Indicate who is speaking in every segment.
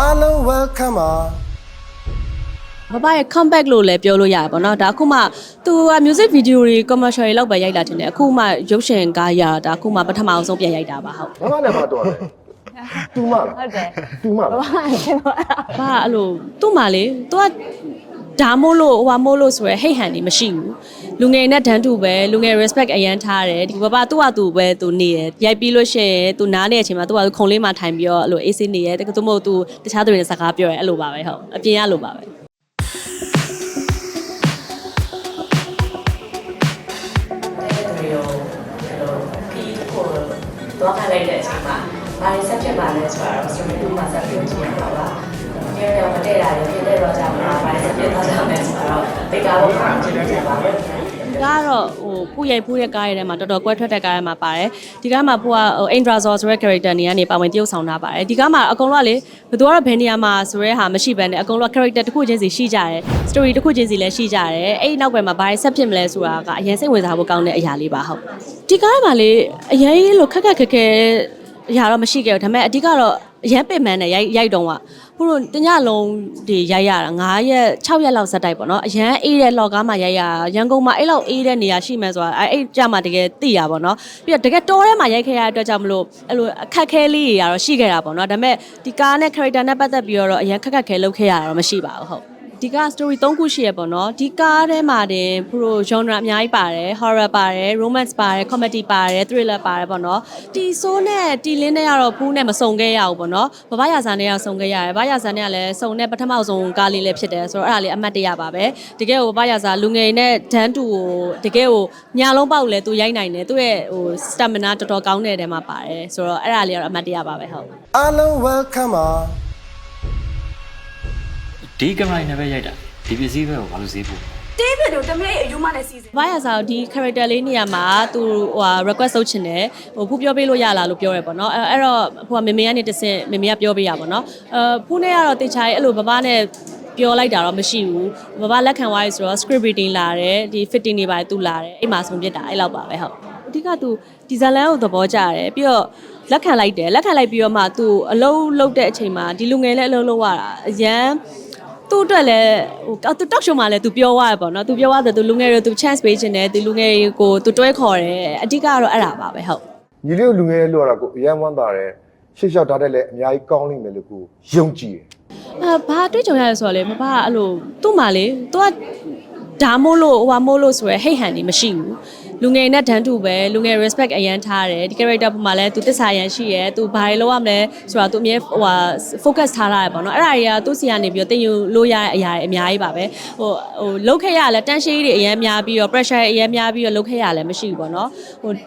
Speaker 1: အားလုံး welcome ပါ
Speaker 2: ဘဘရဲ့ comeback လို့လည်းပြောလို့ရတယ်ပေါ့နော်ဒါအခုမှသူက music video တွေ commercial တွေလောက်ပဲရိုက်လာတင်တယ်အခုမှရုပ်ရှင်ကားရတာဒါအခုမှပထမအောင်ဆုံးပြန်ရိုက်တာပါဟုတ်
Speaker 1: ဘာမှလည်းမတော်တယ်တူမလား
Speaker 3: ဟုတ်တယ်
Speaker 1: တူမလား
Speaker 3: ဘာမှရှင်တော့
Speaker 2: ဘာအဲ့လိုသူ့မှာလေသူက ဒါမို့လို့ဟိုဟာမို့လို့ဆိုရယ်ဟိတ်ဟန်နေမရှိဘူးလူငယ်နဲ့တန်းတူပဲလူငယ် respect အရန်ထားတယ်ဒီဘဘသူ့ဟာသူပဲသူနေရရိုက်ပြီးလို့ရှိရင်သူနားနေတဲ့အချိန်မှာသူကခုံလေးမှထိုင်ပြီးတော့အဲ့လိုအေးဆေးနေရတကယ်သူမဟုတ်သူတခြားသူတွေနဲ့စကားပြောရဲအဲ့လိုပါပဲဟုတ်အပြင်ရလို့ပါပဲ
Speaker 4: တဲ့သူတွေကိုပြီးဖို့တော့ခံလိုက်တဲ့အချိန်မှာဘာတွေဆက်ဖြစ်ပါလဲဆိုတော့စတူမှာဆက်ပြောကြည့်ရပါ လား။ညရောမတည့်တာလည်းပြည့်တဲ့တော့ကြမှာဘာတွေဆက်ဖြစ်သွားကြမယ်ဆိုတော့တေကာလို့ပြောကြည့်နေကြပါပဲ။
Speaker 2: ကားကတော့ဟိုပူရိုက်ဖူးတဲ့ကားရဲထဲမှာတော်တော်ကွဲထွက်တဲ့ကားထဲမှာပါတယ်ဒီကားမှာဖူကဟို Indrazor ဆိုတဲ့ character နေကနေပါဝင်တရုပ်ဆောင်ထားပါတယ်ဒီကားမှာအကုန်လုံးကလေဘယ်သူကတော့ဘယ်နေရာမှာဆိုရဲဟာမရှိဘဲနဲ့အကုန်လုံးက character တစ်ခုချင်းစီရှိကြတယ် story တစ်ခုချင်းစီလည်းရှိကြတယ်အဲ့ဒီနောက်ပဲမှာဘာတွေဆက်ဖြစ်မလဲဆိုတာကအရင်စိတ်ဝင်စားဖို့ကောင်းတဲ့အရာလေးပါဟုတ်ဒီကားထဲမှာလေအရင်လို့ခက်ခက်ခက်ခဲအရာတော့မရှိခဲ့ဘူးဒါပေမဲ့အဓိကတော့ အရန်ပင်မန်းနဲ့ရိုက်ရိုက်တော့ကဘုလို့တညလုံးဒီရိုက်ရတာ9ရက်6ရက်လောက်ဇက်တိုက်ပေါ့နော်အရန်အေးတဲ့လော်ကားမှာရိုက်ရရန်ကုန်မှာအဲ့လောက်အေးတဲ့နေရာရှိမှဆိုတာအဲ့အဲ့ကြမှာတကယ်သိရပါတော့ပြီးတော့တကယ်တောထဲမှာရိုက်ခဲ့ရတဲ့အတွက်ကြောင့်မလို့အဲ့လိုအခက်ခဲလေးတွေကတော့ရှိခဲ့တာပေါ့နော်ဒါပေမဲ့ဒီကားနဲ့ character နဲ့ပတ်သက်ပြီးတော့အရန်ခက်ခက်ခဲလုပ်ခဲ့ရတာတော့မရှိပါဘူးဟုတ် ဒီက story 3ခုရှိရပေါ့နော်ဒီကားထဲမှာတင်ပရို genre အများကြီးပါတယ် horror ပါတယ် romance ပါတယ် comedy ပါတယ် thriller ပါတယ်ပေါ့နော်တီဆိုးနဲ့တီလင်းနဲ့ကတော့ဖူးနဲ့မစုံခဲ့ရဘူးပေါ့နော်ဘဘရာဇာနဲ့ကစုံခဲ့ရတယ်ဘဘရာဇာနဲ့ကလည်းစုံတဲ့ပထမဆုံးကားလေးလည်းဖြစ်တယ်ဆိုတော့အဲ့ဒါလေးအမှတ်တရပါပဲတကယ်ကိုဘဘရာဇာလူငယ်နဲ့ဒန်းတူကိုတကယ်ကိုညာလုံးပေါက်လဲသူရိုက်နိုင်တယ်သူ့ရဲ့ဟို stamina တော်တော်ကောင်းတဲ့တဲမှာပါတယ်ဆိုတော့အဲ့ဒါလေးကတော့အမှတ်တရပါပဲဟုတ်
Speaker 1: အားလုံး welcome ပါ
Speaker 5: ဒီကင်မရာနဲ့ပဲရိုက်တာဒီပစ္စည်းပဲကိုဘာလို့ဈေးပို့
Speaker 2: ဘာရစားဒီ character လေးနေရာမှာသူဟိုဟာ request လုပ်ချင်တယ်ဟိုဖူးပြောပေးလို့ရလားလို့ပြောရဲပေါ့နော်အဲအဲ့တော့ဟိုကမေမေကနေတဆင့်မေမေကပြောပေးရပါတော့အဲဖူးနဲ့ကတော့တေချာရဲ့အဲ့လိုဘဘနဲ့ပြောလိုက်တာတော့မရှိဘူးဘဘလက်ခံသွားပြီဆိုတော့ script reading လာတယ်ဒီ fitting တွေပါတယ်သူလာတယ်အဲ့မှာဆုံးပြစ်တာအဲ့လောက်ပါပဲဟုတ်အဓိကသူဒီဇလန်ကိုသဘောကျတယ်ပြီးတော့လက်ခံလိုက်တယ်လက်ခံလိုက်ပြီးတော့မှသူအလုံးလုံးတဲ့အချိန်မှာဒီလူငယ်လည်းအလုံးလုံးရတာအရန် သူ့အတွက်လည်းဟိုသူတောက်ရှုံမှာလည်းသူပြောသွားရပေါ့နော်သူပြောသွားတယ်သူလူငယ်တွေသူ chance ပေးခြင်းတယ်သူလူငယ်တွေကိုသူတွဲခေါ်တယ်အဓိကကတော့အဲ့ဒါပါပဲဟုတ်
Speaker 1: ညီလေးတို့လူငယ်ရဲ့လို့ရတာကိုအရန်ဝမ်းသာတယ်ရှေ့လျှောက်ထားတဲ့လည်းအများကြီးကောင်းလိမ့်မယ်လို့ကိုယုံကြည်တယ်
Speaker 2: အဲဘာအတွေ့ကြုံရလဲဆိုတော့လေမမကအဲ့လိုသူ့မှာလေသူကဒါမို့လို့ဟိုဟာမို့လို့ဆိုရယ်ဟိတ်ဟန်နေမရှိဘူး လူငယ်နဲ့တန်းတူပဲလူငယ် respect အရန်ထားတယ်ဒီ character ပုံမှာလဲသူတစ္ဆာရန်ရှိရယ်သူဘာတွေလုပ်ရမလဲဆိုတာသူအမြဲဟိုဟာ focus ထားရတယ်ပေါ့နော်အဲ့ဒါတွေကသူ့စီကနေပြီးတော့တင်ယူလို့ရတဲ့အရာတွေအများကြီးပါပဲဟိုဟိုလုတ်ခဲ့ရလဲတန်းရှိတွေအရန်များပြီးတော့ pressure အရန်များပြီးတော့လုတ်ခဲ့ရလဲမရှိဘူးပေါ့နော်ဟိုဘယ်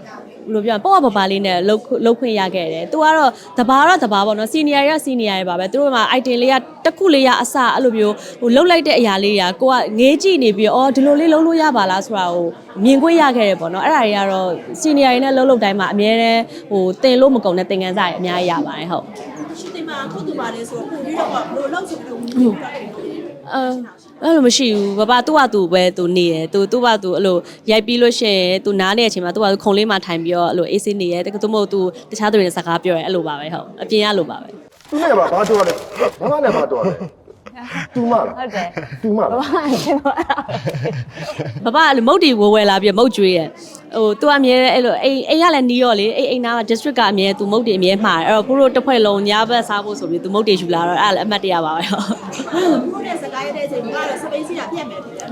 Speaker 2: လိုပြောရပေါ့ပပလေးနဲ့လှုပ်လှုပ်ခွင့်ရခဲ့တယ်။ तू ကတော့တဘာတော့တဘာပေါ့နော်။ senior ရ senior ရပါပဲ။သူတို့က item လေးကတစ်ခုလေးရအစအဲ့လိုမျိုးဟိုလှုပ်လိုက်တဲ့အရာလေးတွေကကိုကငေးကြည့်နေပြီးအော်ဒီလိုလေးလှုပ်လို့ရပါလားဆိုတာကို မြင်ခွင့်ရခဲ့တယ်ပေါ့နော်။အဲ့ဒါတွေကတော့ senior ရနဲ့လှုပ်လှုပ်တိုင်းမှာအများတန်းဟိုတင်လို့မကုန်တဲ့သင်ခန်းစာတွေအများကြီးရပါတယ်ဟုတ်။
Speaker 6: ရှင်တင်မှာခုတ်တူပါတယ်ဆိုတော့ပို့ပြီးတော့ဘလို့လောက်ဆိုပြီးတော့ဝင်ပြီးတော့တယ်
Speaker 2: အဲအဲ့လိုမရှိဘူးဘဘသူ့ဟာသူပဲသူနေရယ်သူသူ့ဟာသူအဲ့လိုရိုက်ပြီးလို့ရှိရင်သူနားနေတဲ့အချိန်မှာသူ့ဟာသူခုံလေးမှထိုင်ပြီးတော့အဲ့လိုအေးဆေးနေရယ်တကယ်သူမဟုတ်သူတခြားသူတွေနဲ့စကားပြောရဲအဲ့လိုပါပဲဟုတ်အပြင်ရလို့ပါပဲ
Speaker 1: သူနဲ့ဘာဘာတော်လဲဘာမှလည်းမတော်တယ် တူမလား
Speaker 3: ဟုတ်တယ်
Speaker 6: Ờ.
Speaker 1: တူမလား
Speaker 3: ဘာမှရှင်တော့
Speaker 2: ဘဘကလည်းမုတ်တီဝဲဝဲလာပြီးတော့မုတ်ကျွေးရယ်ဟိုသူကအမြဲအဲ့လိုအိမ်အိမ်ကလည်းနီးရောလေအိမ်အိမ်နာက district ကအမြဲသူမုတ်တီအမြဲမှားတယ်အဲ့တော့ကိုတို့တစ်ဖွဲ့လုံးညဘက်စားဖို့ဆိုပြီးသူမုတ်တီယူလာတော့အဲ့ဒါလည်းအမှတ်တရပါပဲဟုတ်
Speaker 6: ခုတဲ့စကားရတဲ့အချိန်ကတော့စပိန်စီကပြတ်မယ်ထင်တယ်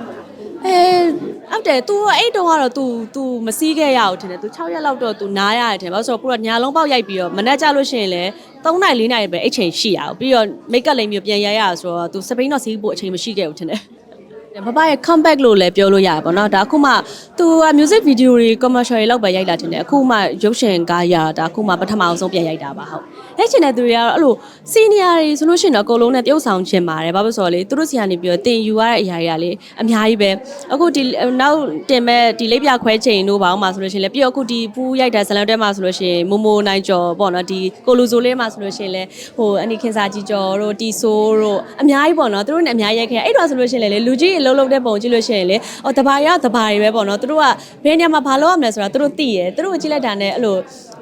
Speaker 2: အဲ ဟုတ်တယ် तू အဲ့တုန်းကတော့ तू तू မစည်းခဲ့ရအောင်ထင်တယ် तू 6ရက်လောက်တော့ तू နားရတယ်ထင်ဘာလို့ဆိုတော့ပူတော့ညာလုံးပေါက်ရိုက်ပြီးတော့မနေ့ကျလို့ရှိရင်လည်း3နိုင်4နိုင်ပဲအဲ့ချိန်ရှိရအောင်ပြီးတော့ make up လိမ့်မျိုးပြန်ရရဆိုတော့ तू စပိန်တော့စီးဖို့အချိန်မရှိခဲ့ဘူးထင်တယ် ဘဘရဲ့ comeback လို့လည်းပြောလို့ရတယ်ပေါ့နော်ဒါအခုမှသူက music video တွေ commercial တွေလောက်ပဲရိုက်လာတင်တယ်အခုမှရုပ်ရှင်ကားရတာအခုမှပထမအောင်ဆုံးပြန်ရိုက်တာပါဟုတ်ရိုက်ချင်တဲ့သူတွေကတော့အဲ့လို senior တွေဆိုလို့ရှိရင်တော့အကုန်လုံးနဲ့တယောက်ဆောင်ချင်ပါတယ်ဘာလို့ဆိုတော့လေသူတို့စီကနေပြီးတော့တင်ယူရတဲ့အရာတွေကလေအများကြီးပဲအခုဒီနောက်တင်မဲ့ဒီလေးပြခွဲချိန်တို့ဘာအောင်မှဆိုလို့ရှိရင်လေပြီးတော့အခုဒီပူးရိုက်တဲ့ဇလန်တဲမှာဆိုလို့ရှိရင်မိုမိုနိုင်ကျော်ပေါ့နော်ဒီကိုလူဆိုလေးမှာဆိုလို့ရှိရင်လေဟိုအနိခင်စာကြီးကျော်တို့တီဆိုးတို့အများကြီးပေါ့နော်သူတို့နဲ့အများကြီးရိုက်ခဲ့အဲ့တော့ဆိုလို့ရှိရင်လေလူကြီးအလုံးလုံးတဲ့ပုံကြည့်လို့ရှိရင်လေအော်တဘာရတဘာတွေပဲပေါ့နော်သူတို့ကဘယ်နေရာမှာဘာလုပ်ရမလဲဆိုတာသူတို့သိရယ်သူတို့ကိုကြည့်လိုက်တာနဲ့အဲ့လို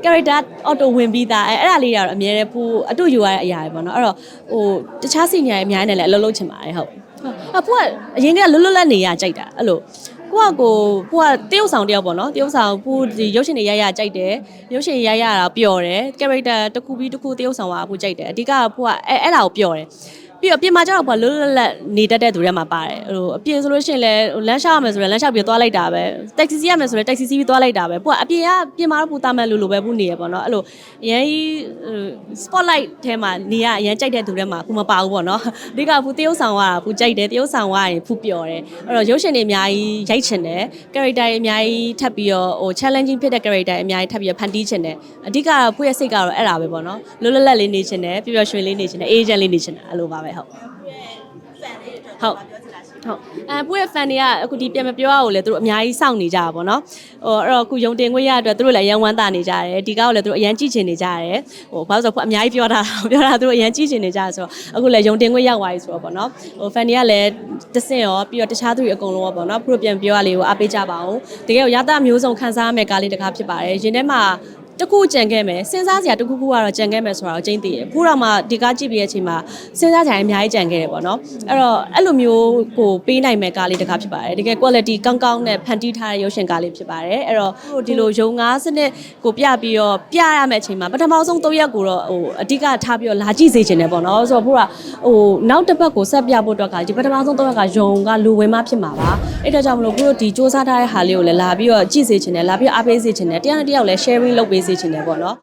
Speaker 2: character auto ဝင်ပြီးသားအဲအဲ့ဒါလေးတွေကတော့အမြဲတမ်းဖူးအတူယူရတဲ့အရာတွေပေါ့နော်အဲ့တော့ဟိုတခြားစီညာရဲ့အများကြီးနဲ့လည်းအလုပ်လုပ်ချင်ပါတယ်ဟုတ်အဖူကအရင်ကလွတ်လွတ်လပ်နေရကြိုက်တာအဲ့လိုကိုကကိုကိုကတရုပ်ဆောင်တယောက်ပေါ့နော်တရုပ်ဆောင်ဖူးဒီရုပ်ရှင်တွေရရကြိုက်တယ်ရုပ်ရှင်ရရတာပျော်တယ် character တစ်ခုပြီးတစ်ခုတရုပ်ဆောင်တာဖူးကြိုက်တယ်အဓိကကဖူးကအဲအဲ့ဒါကိုပျော်တယ် ပြီးတော့ပြင်မှာကျတော့ဘာလွတ်လွတ်လပ်နေတတ်တဲ့သူတွေမှာပါတယ်ဟိုအပြင်ဆိုလို့ရှိရင်လည်းလမ်းလျှောက်ရမယ်ဆိုရင်လမ်းလျှောက်ပြီးသွားလိုက်တာပဲတက်ဆီစီးရမယ်ဆိုရင်တက်ဆီစီးပြီးသွားလိုက်တာပဲကိုကအပြင်ကပြင်မှာတော့ပူတာမဲ့လူလိုပဲပူနေရပေါ့နော်အဲ့လိုအရင်ကြီး spotlight ထဲမှာနေရအရင်ကြိုက်တဲ့သူတွေမှာကိုမပါဘူးပေါ့နော်အဓိကပူတရုပ်ဆောင်ကပူကြိုက်တယ်တရုပ်ဆောင်ကရင်ပူပျော်တယ်အဲ့တော့ရုပ်ရှင်တွေအများကြီးရိုက်ချင်တယ် character တွေအများကြီးထပ်ပြီးတော့ဟို challenging ဖြစ်တဲ့ character တွေအများကြီးထပ်ပြီးတော့ဖန်တီးချင်တယ်အဓိကပူရဲ့စိတ်ကတော့အဲ့ဒါပဲပေါ့နော်လွတ်လွတ်လပ်လေးနေချင်တယ်ပျော်ပျော်ရွှင်လေးနေချင်တယ် agent လေးနေချင်တယ်အဲ့လိုပါပဲဟုတ်ဟုတ်ဟုတ်အဲပွေး fan တွေကအခုဒီပြန်မပြောရဘူးလေသူတို့အများကြီးစောင့်နေကြတာပေါ့နော်ဟိုအဲ့တော့အခုယုံတင်ခွင့်ရအတွက်သူတို့လည်းရန်ဝမ်းသာနေကြတယ်ဒီကောက်လည်းသူတို့အရန်ကြည့်ချင်နေကြတယ်ဟိုဘာလို့ဆိုတော့အများကြီးပြောတာပြောတာသူတို့အရန်ကြည့်ချင်နေကြတယ်ဆိုတော့အခုလည်းယုံတင်ခွင့်ရောက်သွားပြီဆိုတော့ပေါ့နော်ဟို fan တွေကလည်းတဆင့်ရောပြီးတော့တခြားသူတွေအကုန်လုံးရောပေါ့နော်သူတို့ပြန်ပြောရလေးကိုအားပေးကြပါအောင်တကယ်ရတာမျိုးစုံခန်းစားရမယ့်ကားလေးတစ်ခါဖြစ်ပါတယ်ရင်ထဲမှာ တခုကြံခဲ့မယ်စဉ်းစားစရာတခုခုကတော့ကြံခဲ့မယ်ဆိုတာကိုကျင်းသိတယ်ခုတော့မှဒီကားကြည့်ပြီးတဲ့အချိန်မှာစဉ်းစားစရာအများကြီးကြံခဲ့တယ်ပေါ့နော်အဲ့တော့အဲ့လိုမျိုးကိုပေးနိုင်မဲ့ကားလေးတစ်ခါဖြစ်ပါတယ်တကယ် quality ကောင်းကောင်းနဲ့ဖန်တီးထားတဲ့ရုပ်ရှင်ကားလေးဖြစ်ပါတယ်အဲ့တော့ဒီလိုရုံငါးစနစ်ကိုပြပြီးတော့ပြရမယ့်အချိန်မှာပထမဆုံး၃ရက်ကိုတော့ဟိုအဓိကထားပြီးတော့လာကြည့်စေချင်တယ်ပေါ့နော်ဆိုတော့ဘို့ကဟိုနောက်တစ်ပတ်ကိုဆက်ပြဖို့အတွက်ကဒီပထမဆုံး၃ရက်ကရုံကလူဝင်မှဖြစ်မှာပါအဲ့ဒါကြောင့်မလို့ဘို့တို့ဒီစူးစမ်းထားတဲ့ဟာလေးကိုလည်းလာပြီးတော့ကြည့်စေချင်တယ်လာပြီးတော့အားပေးစေချင်တယ်တရားနဲ့တယောက်လည်း sharing လုပ်ပေးစေချင်တယ်ပေါ့နော်